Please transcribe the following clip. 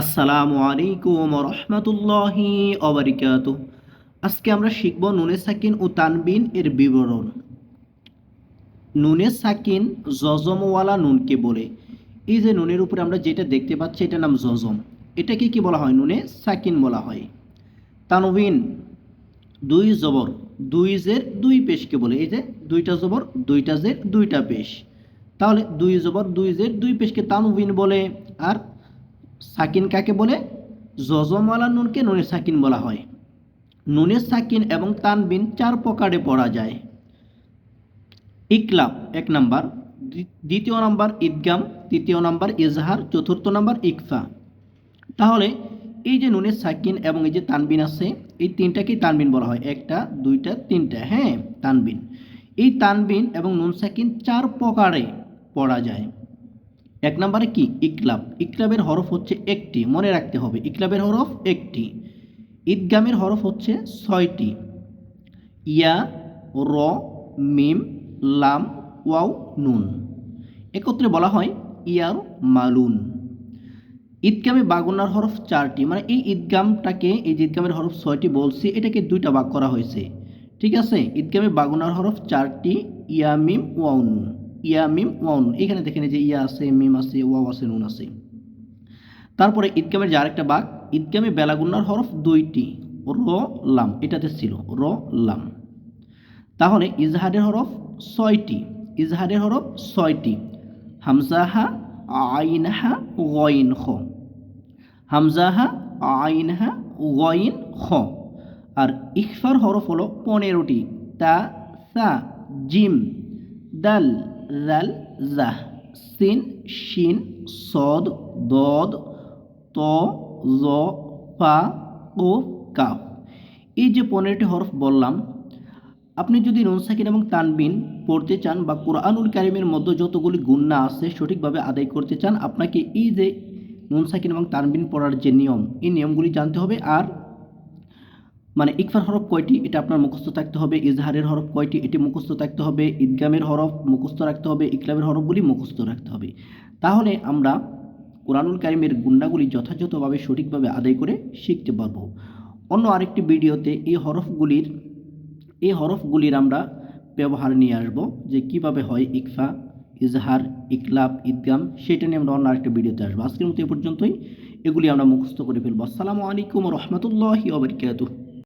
আসসালামু আলাইকুম রহমতুল্লাহি অবরিকাত আজকে আমরা শিখব নুনে সাকিন ও তানবিন এর বিবরণ। নুনে সাকিন জজমওয়ালা নুনকে বলে। এই যে নুনের উপরে আমরা যেটা দেখতে পাচ্ছি, এটার নাম জজম। এটাকে কি বলা হয়? নুনে সাকিন বলা হয়। তানবিন দুই জবর, দুই জের, দুই পেশকে বলে। এই যে দুইটা জবর, দুইটা জের, দুইটা পেশ। তাহলে দুই জবর, দুই জের, দুই পেশকে তানবিন বলে। আর সাকিন কাকে বলে? জজমওয়ালা নুনকে নুনের সাকিন বলা হয়। নুনের সাকিন এবং তানবিন চার প্রকারে পড়া যায়। ইকলাব এক নাম্বার দ্বিতীয় নাম্বার ঈদগাম, তৃতীয় নাম্বার ইজহার, চতুর্থ নাম্বার ইকফা। তাহলে এই যে নুনের সাকিন এবং এই যে তানবিন আছে, এই তিনটাকেই তানবিন বলা হয়। একটা, দুইটা, তিনটা হ্যাঁ তানবিন। এই তানবিন এবং নুন সাকিন চার প্রকারে পড়া যায়। এক নম্বরে কি? ইকলাব। ইকলাবের হরফ হচ্ছে একটি। মনে রাখতে হবে, ইকলাবের হরফ একটি। ঈদগামের হরফ হচ্ছে ছয়টি। ইয়া, র, মিম, লাম, ওয়াও, নুন। একত্রে বলা হয় ইয়ার মালুন। ঈদগামে বাগুনার হরফ চারটি। মানে এই ঈদগামটাকে, এই ঈদগামের হরফ ছয়টি বলছি, এটাকে দুইটা ভাগ করা হয়েছে। ঠিক আছে? ঈদগামে বাগুনার হরফ চারটি, ইয়া, মিম, ওয়াও, নুন। ইয়া মিম ওয়াও নুন এখানে দেখেন যে ইয়া আছে, মিম আছে, ওয়াও আছে, নুন আছে। তারপরে ঈদগামের যে আরেকটা বাঘ ঈদগামে বেলাগুন্নার হরফ দুইটি র লাম এটাতে ছিল র লাম তাহলে ইজহারের হরফ ছয়টি, ইজহারের হরফ ছয়টি। হামজাহা, আইনহা গইন খ হামজাহা, আইনহা গইন খ আর ইকফার হরফ হলো পনেরোটি, তা, সা, জিম, দাল। জাল জাহ সিন শিন সদ দদ ত জ ফা ও কাফ এই যে পনেরোটি হরফ বললাম, আপনি যদি নুন, সাকিন এবং তানবিন পড়তে চান বা কোরআনুল কারিমের মধ্যে যতগুলি গুন্না আছে সঠিকভাবে আদায় করতে চান, আপনাকে এই যে নুন, সাকিন এবং তানবিন পড়ার যে নিয়ম, এই নিয়মগুলি জানতে হবে। আর মানে ইকফার হরফ কয়টি? এটা আপনার মুখস্থ থাকতে হবে। ইজহারের হরফ কয়টি? এটি মুখস্থ থাকতে হবে। ঈদগামের হরফ মুখস্থ রাখতে হবে। ইকলামের হরফগুলি মুখস্থ রাখতে হবে। তাহলে আমরা কোরআনুল কারিমের গুন্ডাগুলি যথাযথভাবে সঠিকভাবে আদায় করে শিখতে পারব। অন্য আরেকটি ভিডিওতে এই হরফগুলির এই হরফগুলির আমরা ব্যবহার নিয়ে আসব যে কীভাবে হয় ইকফা, ইজহার, ইকলাব ঈদগাম সেটা নিয়ে আমরা অন্য আরেকটা ভিডিওতে আসব। আজকের মতো এ পর্যন্তই। এগুলি আমরা মুখস্থ করে ফেলব। আসসালামু আলাইকুম রহমতুল্লাহি ওবরকাতুহ